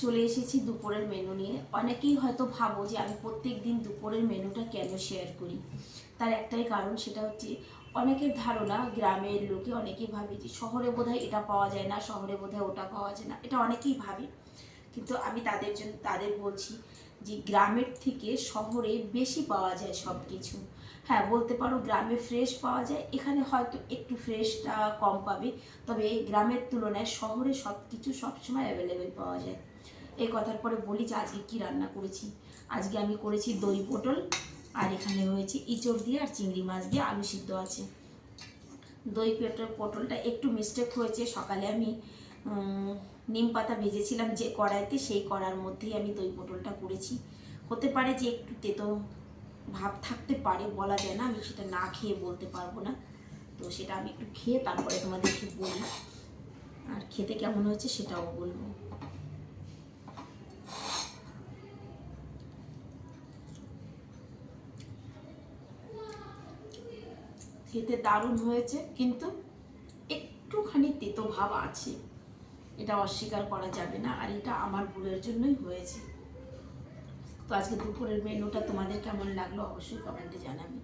চলে এসেছি দুপুরের মেনু নিয়ে। অনেকেই হয়তো ভাবো যে আমি প্রত্যেক দিন দুপুরের মেনুটা কেন শেয়ার করি? তার একটাই কারণ সেটা হচ্ছে অনেকের ধারণা, গ্রামের লোকে অনেকেই ভাবে যে শহরে বোধহয় এটা পাওয়া যায় না, শহরে বোধহয় ওটা পাওয়া যায় না। এটা অনেকেই ভাবে। কিন্তু আমি তাদের জন্য, তাদের বলছি যে গ্রামের থেকে শহরে বেশি পাওয়া যায় সব কিছু হ্যাঁ বলতে পারো গ্রামে ফ্রেশ পাওয়া যায়, এখানে হয়তো একটু ফ্রেশটা কম পাবে, তবে গ্রামের তুলনায় শহরে সব কিছু সবসময় অ্যাভেলেবেল পাওয়া যায়। এই কথার পরে বলি যে আজকে কি রান্না করেছি। আজকে আমি করেছি দই পটল, আর এখানে হয়েছে ইঁচড় দিয়ে আর চিংড়ি মাছ দিয়ে আলু সিদ্ধ আছে। দই পেটল, পটলটা একটু মিস্টেক হয়েছে। সকালে আমি নিম পাতা ভেজেছিলাম যে কড়াইতে, সেই কড়ার মধ্যেই আমি দই পটলটা করেছি। হতে পারে যে একটু তেতো ভাব থাকতে পারে, বলা যায় না, আমি সেটা না খেয়ে বলতে পারব না। তো সেটা আমি একটু খেয়ে তারপরে তোমাদেরকে বলি। আর খেতে কেমন হয়েছে সেটাও বলব। খেতে দারুণ হয়েছে, কিন্তু একটুখানি তেতো ভাব আছে। এটা অস্বীকার করা যাবে না, আর এটা আমার ভুলের জন্যই হয়েছে। তো আজকে দুপুরের মেনুটা তোমাদের কেমন লাগল অবশ্যই কমেন্টে জানাবে।